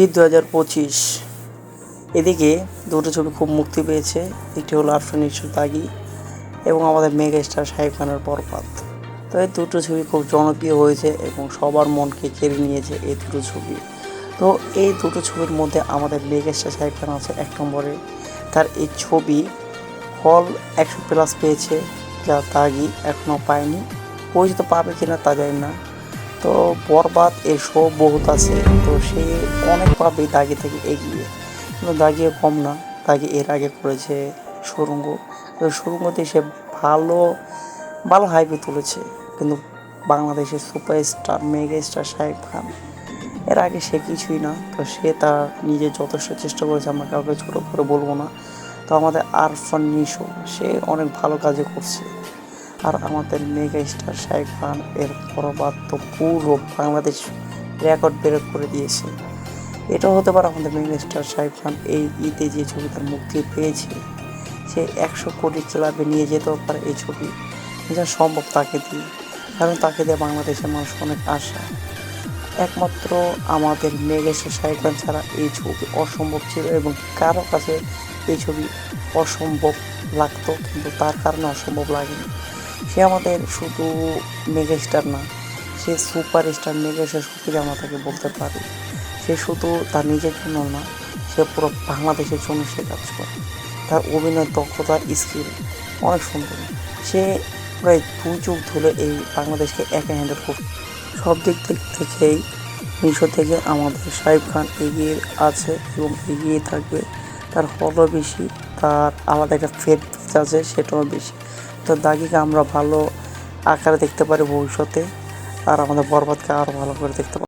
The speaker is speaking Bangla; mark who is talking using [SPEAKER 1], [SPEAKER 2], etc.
[SPEAKER 1] ঈদ দু হাজার পঁচিশ। এদিকে দুটো ছবি খুব মুক্তি পেয়েছে। একটি হলো আরফান ইসুর দাগি এবং আমাদের মেগা স্টার শাহিব খানের বরবাদ। তো এই দুটো ছবি খুব জনপ্রিয় হয়েছে এবং সবার মনকে কেড়ে নিয়েছে এই দুটো ছবি। তো এই দুটো ছবির মধ্যে আমাদের মেগা স্টার শাহিব খান আছে এক নম্বরে। তার এই ছবি হল একশো প্লাস পেয়েছে। যা তাগি এখনও পায়নি। পরিচিত পাবে কিনা তা জানি না। তো বরবাদ এর শো বহুত আছে। তো সে অনেক পাবে দাগি থেকে এগিয়ে। কিন্তু দাগিয়ে কম না। দাগি এর আগে করেছে সুরঙ্গ। তো সুরঙ্গতে সে ভালো ভালো হাইপে তুলেছে। কিন্তু বাংলাদেশের superstar mega star Shakib Khan, এর আগে সে কিছুই না। তো সে তার নিজে যথেষ্ট চেষ্টা করেছে। আমরা কাউকে ছোটো করে বলব না। তো আমাদের আরফান নিশো সে অনেক ভালো কাজে করছে। আর আমাদের মেগা স্টার শাহিব খান এর বরবাদ তো পুরো বাংলাদেশ রেকর্ড ব্রেক করে দিয়েছে। এটাও হতে পারে আমাদের মেগা স্টার শাহিব খান এই ঈদে যে ছবিটার মুক্তি পেয়েছে, সে একশো কোটি ক্লাবে নিয়ে যেতেও পারে এই ছবি। যা সম্ভব তাকে দিয়ে, কারণ তাকে দিয়ে বাংলাদেশের মানুষ অনেক আশা। একমাত্র আমাদের স্টার শাহিব খান ছাড়া এই ছবি অসম্ভব ছিল এবং কারও কাছে এই ছবি অসম্ভব লাগতো, কিন্তু তার কারণে অসম্ভব লাগেনি। সে আমাদের শুধু মেগা স্টার না, সে সুপার স্টার মেগা স্টার সত্যি আমরা তাকে বলতে পারি। সে শুধু তার নিজের জন্য না, সে পুরো বাংলাদেশের জন্য সে কাজ করে। তার অভিনয় দক্ষতা স্কিল অনেক সুন্দর। সে প্রায় দুই যুগ ধরে এই বাংলাদেশকে একা হ্যান্ডেল করছে সব দিক থেকেই মিশো থেকে আমাদের শাহিব খান এগিয়ে আছে এবং এগিয়ে থাকবে। তার হলও বেশি, তার আলাদা একটা ফেট আছে, সেটাও বেশি। তো দাগিকে আমরা ভালো আকারে দেখতে পারি ভবিষ্যতে, আর আমাদের বরবাদকে আরও ভালো করে দেখতে পারি।